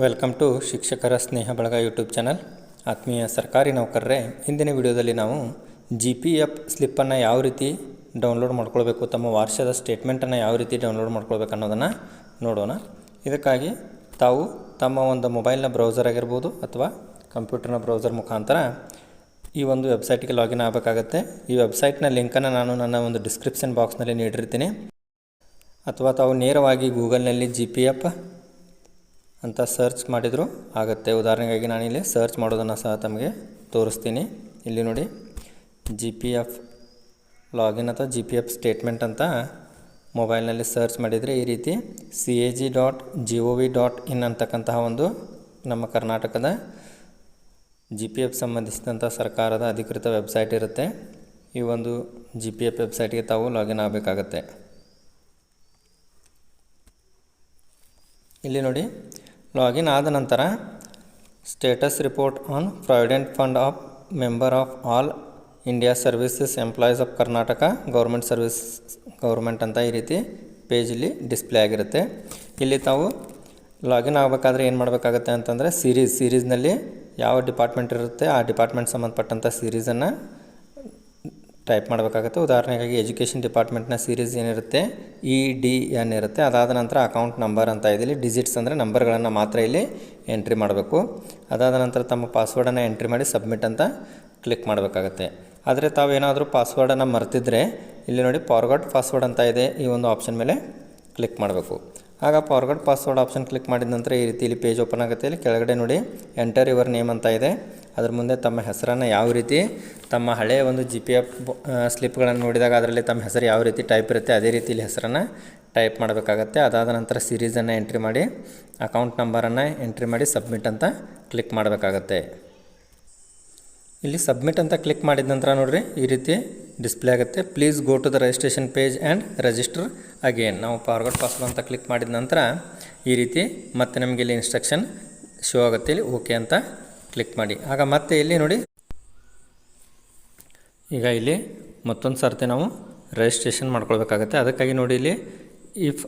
Welcome to ಶಿಕ್ಷಕರ ಸ್ನೇಹ ಬಳಗ YouTube channel ಆತ್ಮೀಯ ಸರ್ಕಾರಿ ನೌಕರರೇ, ಹಿಂದಿನ ವಿಡಿಯೋದಲ್ಲಿ ನಾವು ಜಿ ಪಿ ಎಫ್ ಸ್ಲಿಪ್ಪನ್ನು ಯಾವ ರೀತಿ ಡೌನ್ಲೋಡ್ ಮಾಡ್ಕೊಳ್ಬೇಕು, ತಮ್ಮ ವಾರ್ಷದ ಸ್ಟೇಟ್ಮೆಂಟನ್ನು ಯಾವ ರೀತಿ ಡೌನ್ಲೋಡ್ ಮಾಡ್ಕೊಳ್ಬೇಕು ಅನ್ನೋದನ್ನು ನೋಡೋಣ. ಇದಕ್ಕಾಗಿ ತಾವು ತಮ್ಮ ಒಂದು ಮೊಬೈಲ್ನ ಬ್ರೌಸರ್ ಆಗಿರ್ಬೋದು ಅಥವಾ ಕಂಪ್ಯೂಟರ್ನ ಬ್ರೌಸರ್ ಮುಖಾಂತರ ಈ ಒಂದು ವೆಬ್ಸೈಟ್ಗೆ ಲಾಗಿನ್ ಆಗಬೇಕಾಗತ್ತೆ. ಈ ವೆಬ್ಸೈಟ್ನ ಲಿಂಕನ್ನು ನಾನು ನನ್ನ ಒಂದು ಡಿಸ್ಕ್ರಿಪ್ಷನ್ ಬಾಕ್ಸ್ನಲ್ಲಿ ನೀಡಿರ್ತೀನಿ. ಅಥವಾ ತಾವು ನೇರವಾಗಿ ಗೂಗಲ್ನಲ್ಲಿ ಜಿ ಪಿ ಎಫ್ ಅಂತ ಸರ್ಚ್ ಮಾಡಿದರೂ. ಆಗುತ್ತೆ. ಉದಾಹರಣೆಗಾಗಿ ನಾನಿಲ್ಲಿ ಸರ್ಚ್ ಮಾಡೋದನ್ನು ಸಹ ತಮಗೆ ತೋರಿಸ್ತೀನಿ. ಇಲ್ಲಿ ನೋಡಿ ಜಿ ಪಿ ಎಫ್ ಲಾಗಿನ್ ಅಥವಾ ಜಿ ಪಿ ಎಫ್ ಸ್ಟೇಟ್ಮೆಂಟ್ ಅಂತ ಮೊಬೈಲ್ನಲ್ಲಿ ಸರ್ಚ್ ಮಾಡಿದರೆ ಈ ರೀತಿ C A G dot G O V dot in ಅಂತಕ್ಕಂತಹ ಒಂದು ನಮ್ಮ ಕರ್ನಾಟಕದ ಜಿ ಪಿ ಎಫ್ ಸಂಬಂಧಿಸಿದಂಥ ಸರ್ಕಾರದ ಅಧಿಕೃತ ವೆಬ್ಸೈಟ್ ಇರುತ್ತೆ. ಈ ಒಂದು ಜಿ ಪಿ ಎಫ್ ವೆಬ್ಸೈಟ್ಗೆ ತಾವು ಲಾಗಿನ್ ಆಗಬೇಕಾಗತ್ತೆ. ಇಲ್ಲಿ ನೋಡಿ ಲಾಗಿನ್ ಆದ ನಂತರ status report on provident fund of member of all India services employees of Karnataka government service government ಅಂತ ಈ ರೀತಿ ಪೇಜಲ್ಲಿ ಡಿಸ್ಪ್ಲೇ ಆಗಿರುತ್ತೆ. ಇಲ್ಲಿ ತಾವು ಲಾಗಿನ್ ಆಗಬೇಕಾದ್ರೆ ಏನು ಮಾಡಬೇಕಾಗತ್ತೆ ಅಂತಂದರೆ ಸೀರೀಸ್ ಸೀರೀಸ್ನಲ್ಲಿ ಯಾವ ಡಿಪಾರ್ಟ್ಮೆಂಟ್ ಇರುತ್ತೆ ಆ ಡಿಪಾರ್ಟ್ಮೆಂಟ್ ಸಂಬಂಧಪಟ್ಟಂಥ ಸೀರೀಸನ್ನು ಟೈಪ್ ಮಾಡಬೇಕಾಗುತ್ತೆ. ಉದಾಹರಣೆಗಾಗಿ ಎಜುಕೇಷನ್ ಡಿಪಾರ್ಟ್ಮೆಂಟ್ನ ಸೀರೀಸ್ ಏನಿರುತ್ತೆ? ಇ ಡಿ ಎನ್ ಇರುತ್ತೆ. ಅದಾದ ನಂತರ ಅಕೌಂಟ್ ನಂಬರ್ ಅಂತ ಇದೆ ಇಲ್ಲಿ ಡಿಜಿಟ್ಸ್ ಅಂದರೆ ನಂಬರ್ಗಳನ್ನು ಮಾತ್ರ ಇಲ್ಲಿ ಎಂಟ್ರಿ ಮಾಡಬೇಕು. ಅದಾದ ನಂತರ ತಮ್ಮ ಪಾಸ್ವರ್ಡನ್ನು ಎಂಟ್ರಿ ಮಾಡಿ ಸಬ್ಮಿಟ್ ಅಂತ ಕ್ಲಿಕ್ ಮಾಡಬೇಕಾಗತ್ತೆ. ಆದರೆ ತಾವೇನಾದರೂ ಪಾಸ್ವರ್ಡನ್ನು ಮರ್ತಿದ್ರೆ ಇಲ್ಲಿ ನೋಡಿ ಫಾರ್ವರ್ಡ್ ಪಾಸ್ವರ್ಡ್ ಅಂತ ಇದೆ. ಈ ಒಂದು ಆಪ್ಷನ್ ಮೇಲೆ ಕ್ಲಿಕ್ ಮಾಡಬೇಕು. ಆಗ ಫಾರ್ವರ್ಡ್ ಪಾಸ್ವರ್ಡ್ ಆಪ್ಷನ್ ಕ್ಲಿಕ್ ಮಾಡಿದ ನಂತರ ಈ ರೀತಿ ಇಲ್ಲಿ ಪೇಜ್ ಓಪನ್ ಆಗುತ್ತೆ. ಇಲ್ಲಿ ಕೆಳಗಡೆ ನೋಡಿ ಎಂಟರ್ ಯುವರ್ ನೇಮ್ ಅಂತ ಇದೆ. ಅದ್ರ ಮುಂದೆ ತಮ್ಮ ಹೆಸರನ್ನು ಯಾವ ರೀತಿ, ತಮ್ಮ ಹಳೆಯ ಒಂದು ಜಿ ಪಿ ಎಫ್ ಸ್ಲಿಪ್ಗಳನ್ನು ನೋಡಿದಾಗ ಅದರಲ್ಲಿ ತಮ್ಮ ಹೆಸರು ಯಾವ ರೀತಿ ಟೈಪ್ ಇರುತ್ತೆ, ಅದೇ ರೀತಿ ಇಲ್ಲಿ ಹೆಸರನ್ನು ಟೈಪ್ ಮಾಡಬೇಕಾಗತ್ತೆ. ಅದಾದ ನಂತರ ಸೀರೀಸನ್ನು ಎಂಟ್ರಿ ಮಾಡಿ ಅಕೌಂಟ್ ನಂಬರನ್ನು ಎಂಟ್ರಿ ಮಾಡಿ ಸಬ್ಮಿಟ್ ಅಂತ ಕ್ಲಿಕ್ ಮಾಡಬೇಕಾಗತ್ತೆ. ಇಲ್ಲಿ ಸಬ್ಮಿಟ್ ಅಂತ ಕ್ಲಿಕ್ ಮಾಡಿದ ನಂತರ ನೋಡಿರಿ, ಈ ರೀತಿ ಡಿಸ್ಪ್ಲೇ ಆಗುತ್ತೆ. Please go to the registration page and register again ನಾವು ಫಾರ್ವರ್ಡ್ ಪಾಸ್ವರ್ಡ್ ಅಂತ ಕ್ಲಿಕ್ ಮಾಡಿದ ನಂತರ ಈ ರೀತಿ ಮತ್ತೆ ನಮಗೆ ಇಲ್ಲಿ ಇನ್ಸ್ಟ್ರಕ್ಷನ್ ಶೋ ಆಗುತ್ತೆ. ಇಲ್ಲಿ ಓಕೆ ಅಂತ ಕ್ಲಿಕ್ ಮಾಡಿ. ಆಗ ಮತ್ತೆ ಇಲ್ಲಿ ನೋಡಿ. ಈಗ ಇಲ್ಲಿ ಮತ್ತೊಂದು ಸರ್ತಿ ನಾವು ರಿಜಿಸ್ಟ್ರೇಷನ್ ಮಾಡ್ಕೊಳ್ಬೇಕಾಗತ್ತೆ. ಅದಕ್ಕಾಗಿ ನೋಡಿ ಇಲ್ಲಿ if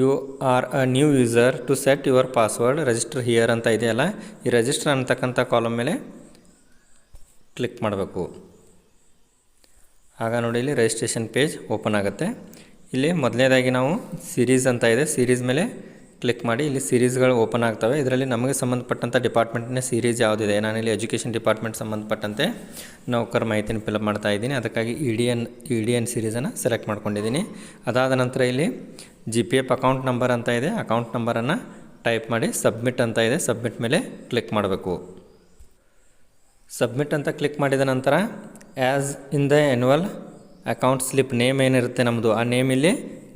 you are a new user to set your password register here ಅಂತ ಇದೆಯಲ್ಲ ಈ ರಿಜಿಸ್ಟರ್ ಅಂತಕ್ಕಂಥ ಕಾಲಮ್ ಮೇಲೆ ಕ್ಲಿಕ್ ಮಾಡಬೇಕು. ಆಗ ನೋಡಿ ಇಲ್ಲಿ ರಿಜಿಸ್ಟ್ರೇಷನ್ ಪೇಜ್ ಓಪನ್ ಆಗುತ್ತೆ. ಇಲ್ಲಿ ಮೊದಲನೇದಾಗಿ ನಾವು ಸೀರೀಸ್ ಅಂತ ಇದೆ. ಸೀರೀಸ್ ಮೇಲೆ ಕ್ಲಿಕ್ ಮಾಡಿ ಇಲ್ಲಿ ಸೀರೀಸ್ಗಳು ಓಪನ್ ಆಗ್ತವೆ. ಇದರಲ್ಲಿ ನಮಗೆ ಸಂಬಂಧಪಟ್ಟಂಥ ಡಿಪಾರ್ಟ್ಮೆಂಟ್ನ ಸೀರೀಸ್ ಯಾವುದಿದೆ? ನಾನಿಲ್ಲಿ ಎಜುಕೇಷನ್ ಡಿಪಾರ್ಟ್ಮೆಂಟ್ ಸಂಬಂಧಪಟ್ಟಂತೆ ನೌಕರ ಮಾಹಿತಿನ ಫಿಲಪ್ ಮಾಡ್ತಾ ಇದ್ದೀನಿ. ಅದಕ್ಕಾಗಿ E D N E D N ಸೀರೀಸನ್ನು select ಮಾಡ್ಕೊಂಡಿದ್ದೀನಿ. ಅದಾದ ನಂತರ ಇಲ್ಲಿ G P F account number ಅಂತ ಇದೆ. ಅಕೌಂಟ್ ನಂಬರನ್ನು ಟೈಪ್ ಮಾಡಿ ಸಬ್ಮಿಟ್ ಅಂತ ಇದೆ. ಸಬ್ಮಿಟ್ ಮೇಲೆ ಕ್ಲಿಕ್ ಮಾಡಬೇಕು. ಸಬ್ಮಿಟ್ ಅಂತ ಕ್ಲಿಕ್ ಮಾಡಿದ ನಂತರ as in the annual account slip name ಏನಿರುತ್ತೆ ನಮ್ಮದು ಆ ನೇಮ್ ಇಲ್ಲಿ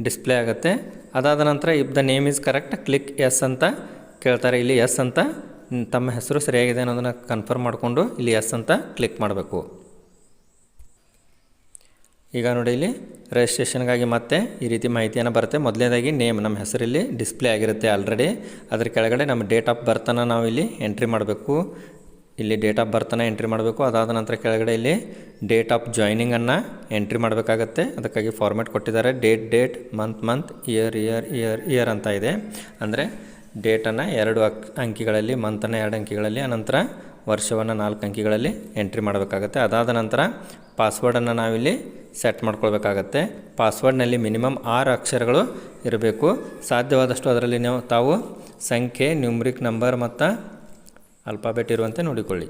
ಡಿಸ್ಪ್ಲೇ ಆಗುತ್ತೆ. ಅದಾದ ನಂತರ if the name is correct click yes ಅಂತ ಕೇಳ್ತಾರೆ. ಇಲ್ಲಿ ಎಸ್ ಅಂತ ತಮ್ಮ ಹೆಸರು ಸರಿಯಾಗಿದೆ ಅನ್ನೋದನ್ನು ಕನ್ಫರ್ಮ್ ಮಾಡಿಕೊಂಡು ಇಲ್ಲಿ ಎಸ್ ಅಂತ ಕ್ಲಿಕ್ ಮಾಡಬೇಕು. ಈಗ ನೋಡಿ ಇಲ್ಲಿ ರಿಜಿಸ್ಟ್ರೇಷನ್ಗಾಗಿ ಮತ್ತೆ ಈ ರೀತಿ ಮಾಹಿತಿಯನ್ನು ಬರುತ್ತೆ. ಮೊದಲನೇದಾಗಿ ನೇಮ್ ನಮ್ಮ ಹೆಸರಲ್ಲಿ ಡಿಸ್ಪ್ಲೇ ಆಗಿರುತ್ತೆ ಆಲ್ರೆಡಿ ಅದರ ಕೆಳಗಡೆ ನಮ್ಮ ಡೇಟ್ ಆಫ್ ಬರ್ತನ್ನು ನಾವು ಇಲ್ಲಿ ಎಂಟ್ರಿ ಮಾಡಬೇಕು. ಇಲ್ಲಿ ಡೇಟ್ ಆಫ್ ಬರ್ತನ ಎಂಟ್ರಿ ಮಾಡಬೇಕು. ಅದಾದ ನಂತರ ಕೆಳಗಡೆ ಇಲ್ಲಿ ಡೇಟ್ ಆಫ್ ಜಾಯ್ನಿಂಗನ್ನು ಎಂಟ್ರಿ ಮಾಡಬೇಕಾಗತ್ತೆ. ಅದಕ್ಕಾಗಿ ಫಾರ್ಮೆಟ್ ಕೊಟ್ಟಿದ್ದಾರೆ. Date date month month year year year year ಅಂತ ಇದೆ. ಅಂದರೆ ಡೇಟನ್ನು ಎರಡು ಅಕ್, ಅಂಕಿಗಳಲ್ಲಿ ಮಂತನ್ನು ಎರಡು ಅಂಕಿಗಳಲ್ಲಿ ಆನಂತರ ವರ್ಷವನ್ನು ನಾಲ್ಕು ಅಂಕಿಗಳಲ್ಲಿ ಎಂಟ್ರಿ ಮಾಡಬೇಕಾಗತ್ತೆ. ಅದಾದ ನಂತರ ಪಾಸ್ವರ್ಡನ್ನು ನಾವಿಲ್ಲಿ ಸೆಟ್ ಮಾಡ್ಕೊಳ್ಬೇಕಾಗತ್ತೆ. ಪಾಸ್ವರ್ಡ್ನಲ್ಲಿ ಮಿನಿಮಮ್ ಆರು ಅಕ್ಷರಗಳು ಇರಬೇಕು. ಸಾಧ್ಯವಾದಷ್ಟು ಅದರಲ್ಲಿ ನೀವು ತಾವು ಸಂಖ್ಯೆ ನ್ಯೂಮ್ರಿಕ್ ನಂಬರ್ ಮತ್ತು ಅಲ್ಫಾಬೆಟ್ ಇರುವಂತೆ ನೋಡಿಕೊಳ್ಳಿ.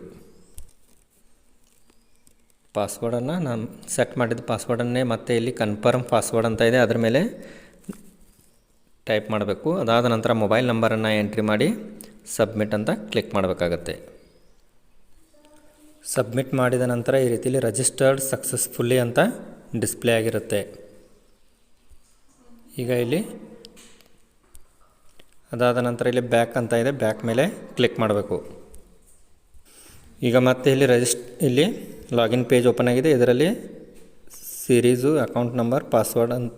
ಪಾಸ್ವರ್ಡನ್ನು ನಾನು ಸೆಟ್ ಮಾಡಿದ ಪಾಸ್ವರ್ಡನ್ನೇ ಮತ್ತೆ ಇಲ್ಲಿ ಕನ್ಫರ್ಮ್ ಪಾಸ್ವರ್ಡ್ ಅಂತ ಇದೆ. ಅದರ ಮೇಲೆ ಟೈಪ್ ಮಾಡಬೇಕು. ಅದಾದ ನಂತರ ಮೊಬೈಲ್ ನಂಬರನ್ನು ಎಂಟ್ರಿ ಮಾಡಿ ಸಬ್ಮಿಟ್ ಅಂತ ಕ್ಲಿಕ್ ಮಾಡಬೇಕಾಗತ್ತೆ. ಸಬ್ಮಿಟ್ ಮಾಡಿದ ನಂತರ ಈ ರೀತಿಯಲ್ಲಿ ರಿಜಿಸ್ಟರ್ಡ್ ಸಕ್ಸಸ್ಫುಲ್ಲಿ ಅಂತ ಡಿಸ್ಪ್ಲೇ ಆಗಿರುತ್ತೆ. ಈಗ ಇಲ್ಲಿ ಅದಾದ ನಂತರ ಇಲ್ಲಿ ಬ್ಯಾಕ್ ಅಂತ ಇದೆ. ಬ್ಯಾಕ್ ಮೇಲೆ ಕ್ಲಿಕ್ ಮಾಡಬೇಕು. ಈಗ ಮತ್ತೆ ಇಲ್ಲಿ ರಿಜಿಸ್ಟ್ ಇಲ್ಲಿ ಲಾಗಿನ್ ಪೇಜ್ ಓಪನ್ ಆಗಿದೆ. ಇದರಲ್ಲಿ ಸೀರೀಸು ಅಕೌಂಟ್ ನಂಬರ್ ಪಾಸ್ವರ್ಡ್ ಅಂತ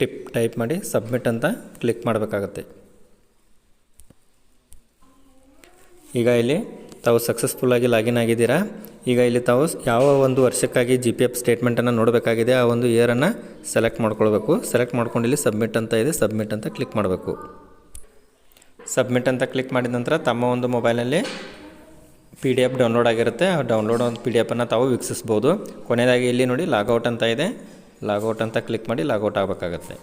ಟಿಪ್ ಟೈಪ್ ಮಾಡಿ ಸಬ್ಮಿಟ್ ಅಂತ ಕ್ಲಿಕ್ ಮಾಡಬೇಕಾಗತ್ತೆ. ಈಗ ಇಲ್ಲಿ ತಾವು ಸಕ್ಸಸ್ಫುಲ್ಲಾಗಿ ಲಾಗಿನ್ ಆಗಿದ್ದೀರಾ? ಈಗ ಇಲ್ಲಿ ತಾವು ಯಾವ ಒಂದು ವರ್ಷಕ್ಕಾಗಿ ಜಿ ಪಿ ಎಫ್ ಸ್ಟೇಟ್ಮೆಂಟನ್ನು ನೋಡಬೇಕಾಗಿದೆ, ಆ ಒಂದು ಇಯರನ್ನು ಸೆಲೆಕ್ಟ್ ಮಾಡ್ಕೊಳ್ಬೇಕು. ಸೆಲೆಕ್ಟ್ ಮಾಡ್ಕೊಂಡು ಇಲ್ಲಿ ಸಬ್ಮಿಟ್ ಅಂತ ಇದೆ. ಸಬ್ಮಿಟ್ ಅಂತ ಕ್ಲಿಕ್ ಮಾಡಬೇಕು. ಸಬ್ಮಿಟ್ ಅಂತ ಕ್ಲಿಕ್ ಮಾಡಿದ ನಂತರ ತಮ್ಮ ಒಂದು ಮೊಬೈಲಲ್ಲಿ ಪಿ ಡಿ ಎಫ್ ಡೌನ್ಲೋಡ್ ಆಗಿರುತ್ತೆ. ಆ ಡೌನ್ಲೋಡ್ ಒಂದು ಪಿ ಡಿ ಎಫನ್ನು ತಾವು ವೀಕ್ಷಿಸ್ಬೋದು. ಕೊನೆಯದಾಗಿ ಇಲ್ಲಿ ನೋಡಿ ಲಾಗೌಟ್ ಅಂತ ಇದೆ. ಲಾಗೌಟ್ ಅಂತ ಕ್ಲಿಕ್ ಮಾಡಿ ಲಾಗೌಟ್ ಆಗಬೇಕಾಗತ್ತೆ.